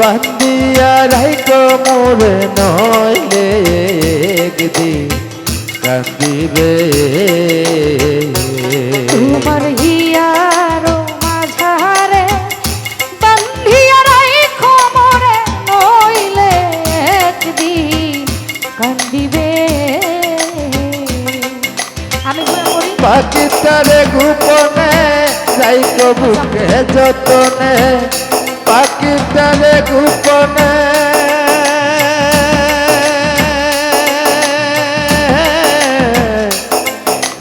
বান্দিয়া রাইকো মোরে নইলে একদিন কান্দিবে তোমার হিয়ার মাঝারে বান্ধিয়া রাইখো মোরে নইলে একদিন কান্দিবে আমি করি পাকিস্তানে গোপনে রাইকো বুকে যতনে। পাকিস্তানে গোপনে।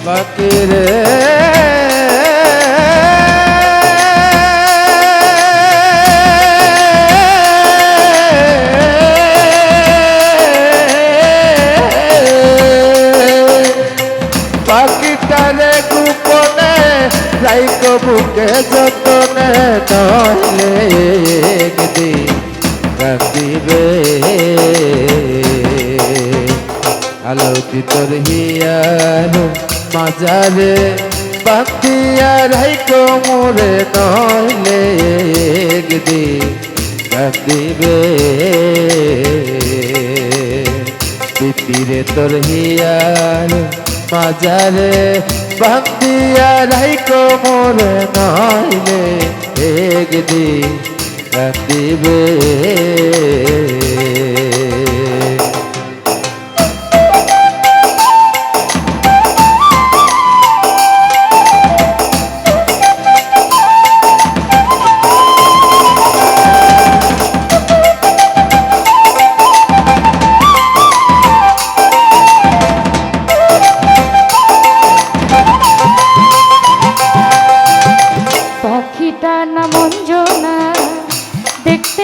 বাকিরে। পাখিটারে গোপনে রাইক বুকে যতনে মাজারে বান্দিয়া রাইক মোরে নইলে একদিন কান্দিবে পিপিরে তোর হিয়ার মাজারে বান্দিয়া রাইকো মোরে নইলে একদিন কান্দিবে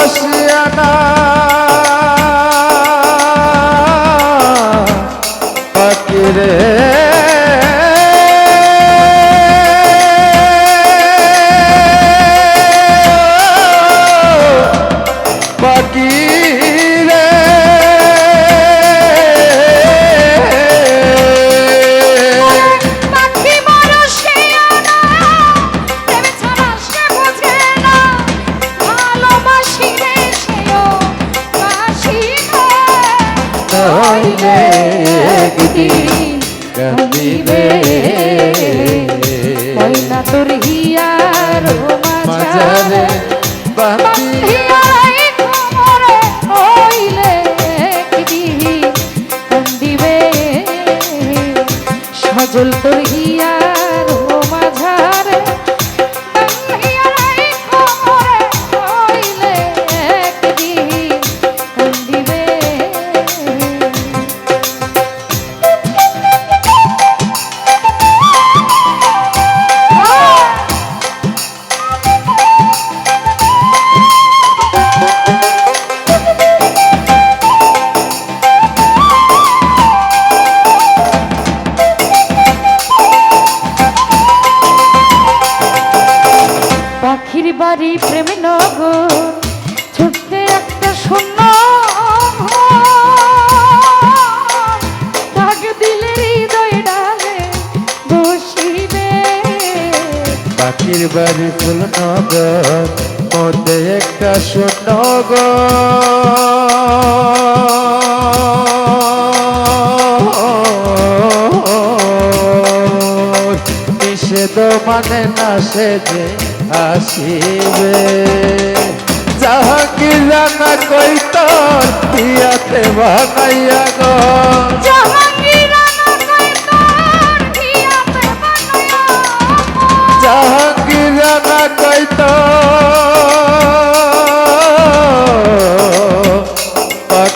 বলসিয়ানা পাখি রে পাখি কাঁদিবে ময়না তোর হিয়ার মাঝারে সজল তোর হিয়ার পাখির বাড়ি ফুল নগর, মধ্যে একটা শূন্য নিষেধ মানে না সে যে আসিবে। জাহাঙ্গীর রানা কই তোর পিয়াতে বানাইয়া গো।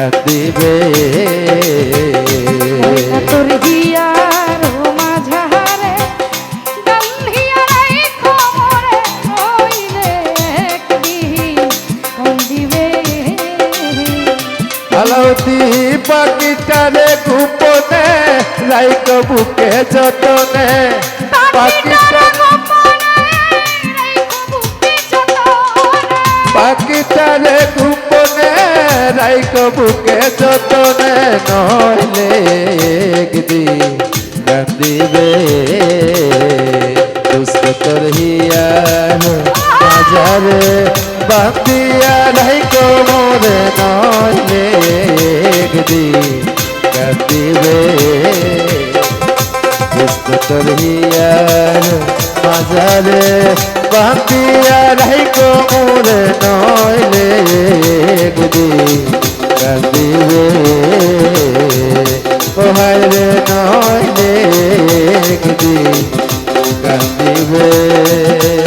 কাঁদিবে তোর হিয়ার মাঝারে আলাউতি পাখিটারে গোপনে রাইক বুকে যতনে। পাখিটারে গোপনে রাইক বুকে যতনে নইলে একদিন কান্দিবে দুষ্ট তোর বাজারে বান্দিয়া রাইক মোরে নইলে একদিন কান্দিবে হিয়ার নজরে বাঁধিয়া রাই কোমর নইলে একদিন কাঁদিবে। ওহাই রে নইলে একদিন কাঁদিবে।